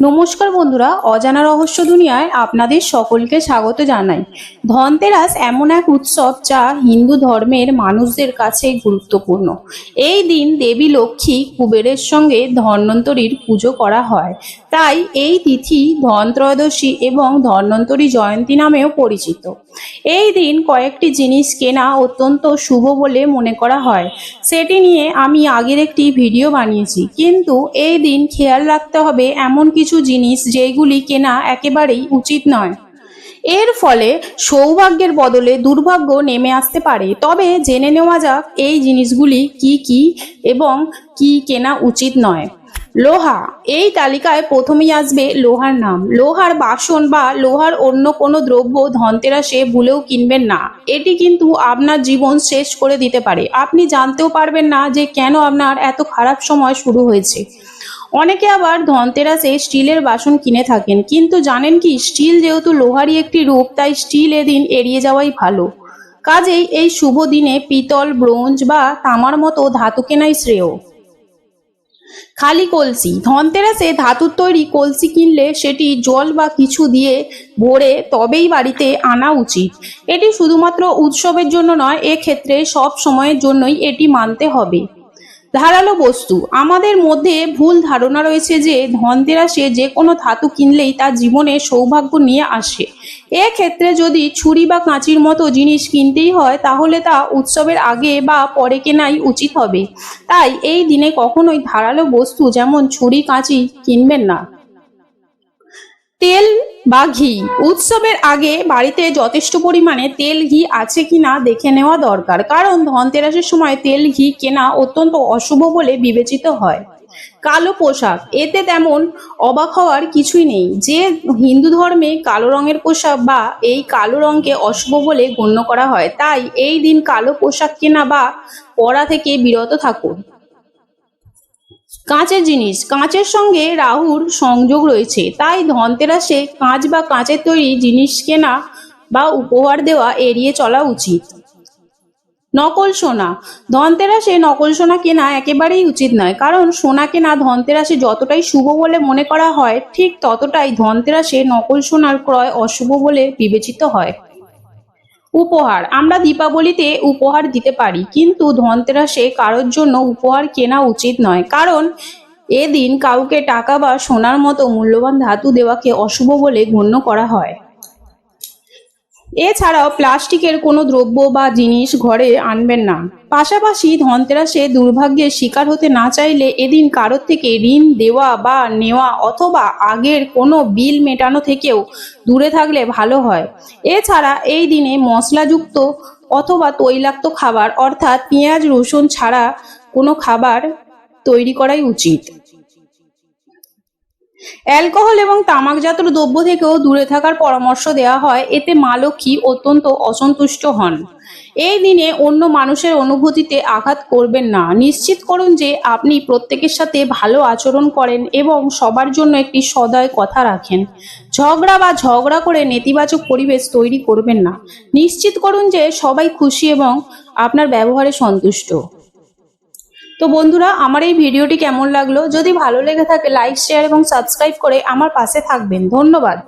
নমস্কার বন্ধুরা, অজানা রহস্য দুনিয়ায় আপনাদের সকলকে স্বাগত জানাই। ধনতেরাস এমন এক উৎসব যা হিন্দু ধর্মের মানুষদের কাছে গুরুত্বপূর্ণ। এই দিন দেবী লক্ষ্মী কুবেরের সঙ্গে ধন্বন্তরীর পুজো করা হয়। তাই এই তিথি ধন ত্রয়োদশী এবং ধন্বন্তরী জয়ন্তী নামেও পরিচিত। এই দিন কয়েকটি জিনিস কেনা অত্যন্ত শুভ বলে মনে করা হয়। সেটি নিয়ে আমি আগের একটি ভিডিও বানিয়েছি। কিন্তু এই দিন খেয়াল রাখতে হবে এমন কিছু জিনিস যেগুলি কেনা একেবারেই উচিত নয়। এর ফলে সৌভাগ্যের বদলে দুর্ভাগ্য নেমে আসতে পারে। তবে জেনে নেওয়া যাক এই জিনিসগুলি কি কি এবং কি কেনা উচিত নয়। লোহা। এই তালিকায় প্রথমেই আসবে লোহার নাম। লোহার বাসন বা লোহার অন্য কোনো দ্রব্য ধনতেরাসে ভুলেও কিনবেন না। এটি কিন্তু আপনার জীবন শেষ করে দিতে পারে। আপনি জানতেও পারবেন না যে কেন আপনার এত খারাপ সময় শুরু হয়েছে। অনেকে আবার ধনতেরাসে স্টিলের বাসন কিনে থাকেন, কিন্তু জানেন কি, স্টিল যেহেতু লোহারই একটি রূপ, তাই স্টিল এদিন এড়িয়ে যাওয়াই ভালো। কাজেই এই শুভ দিনে পিতল, ব্রোঞ্জ বা তামার মতো ধাতু কেনাই শ্রেয়। খালি কলসি। ধনতেরাসে ধাতুর তৈরি কলসি কিনলে সেটি জল বা কিছু দিয়ে ভরে তবেই বাড়িতে আনা উচিত। এটি শুধুমাত্র উৎসবের জন্য নয়, এক্ষেত্রে সব সময়ের জন্যই এটি মানতে হবে। ধারালো বস্তু। আমাদের মধ্যে ভুল ধারণা রয়েছে যে ধনতেরাসে যে কোনো ধাতু কিনলেই তার জীবনে সৌভাগ্য নিয়ে আসে। এক্ষেত্রে যদি ছুরি বা কাঁচির মতো জিনিস কিনতেই হয়, তাহলে তা উৎসবের আগে বা পরে কেনাই উচিত হবে। তাই এই দিনে কখনোই ধারালো বস্তু যেমন ছুরি, কাঁচি কিনবেন না। তেল বা ঘি। উৎসবের আগে বাড়িতে যথেষ্ট পরিমাণে তেল, ঘি আছে কিনা দেখে নেওয়া দরকার। কারণ ধনতেরাসের সময় তেল, ঘি কেনা অত্যন্ত অশুভ বলে বিবেচিত হয়। কালো পোশাক, এতে তেমন অবাক হওয়ার কিছুই নেই। যে হিন্দু ধর্মে কালো রঙের পোশাক বা এই কালো রঙকে অশুভ বলে গণ্য করা হয়, তাই এই দিন কালো পোশাক কেনা বা পরা থেকে বিরত থাকুন। কাঁচের জিনিস। কাঁচের সঙ্গে রাহুর সংযোগ রয়েছে। তাই ধনতেরাসে কাঁচ বা কাঁচের তৈরি জিনিস কেনা বা উপহার দেওয়া এড়িয়ে চলা উচিত। নকল সোনা। ধনতেরাসে নকল সোনা কেনা একেবারেই উচিত নয়। কারণ সোনা কেনা ধনতেরাসে যতটাই শুভ বলে মনে করা হয়, ঠিক ততটাই ধনতেরাসে নকল সোনার ক্রয় অশুভ বলে বিবেচিত হয়। উপহার। আমরা দীপাবলিতে উপহার দিতে পারি, কিন্তু ধনতেরাসে কারোর জন্য উপহার কেনা উচিত নয়। কারণ এদিন কাউকে টাকা বা সোনার মতো মূল্যবান ধাতু দেওয়াকে অশুভ বলে গণ্য করা হয়। এছাড়াও প্লাস্টিকের কোনো দ্রব্য বা জিনিস ঘরে আনবেন না। পাশাপাশি ধনতেরাসে দুর্ভাগ্যের শিকার হতে না চাইলে এদিন কারোর থেকে ঋণ দেওয়া বা নেওয়া অথবা আগের কোনো বিল মেটানো থেকেও দূরে থাকলে ভালো হয়। এছাড়া এই দিনে মশলাযুক্ত অথবা তৈলাক্ত খাবার অর্থাৎ পেঁয়াজ, রসুন ছাড়া কোনো খাবার তৈরি করাই উচিত। অ্যালকোহল এবং তামাকজাত দ্রব্য থেকেও দূরে থাকার পরামর্শ দেওয়া হয়। এতে মা লক্ষ্মী অত্যন্ত অসন্তুষ্ট হন। এই দিনে অন্য মানুষের অনুভূতিতে আঘাত করবেন না। নিশ্চিত করুন যে আপনি প্রত্যেকের সাথে ভালো আচরণ করেন এবং সবার জন্য একটি সদয় কথা রাখেন। ঝগড়া বা ঝগড়া করে নেতিবাচক পরিবেশ তৈরি করবেন না। নিশ্চিত করুন যে সবাই খুশি এবং আপনার ব্যবহারে সন্তুষ্ট। তো বন্ধুরা, আমার এই ভিডিওটি কেমন লাগল? যদি ভালো লেগে থাকে লাইক শেয়ার এবং সাবস্ক্রাইব করে আমার পাশে থাকবেন। ধন্যবাদ।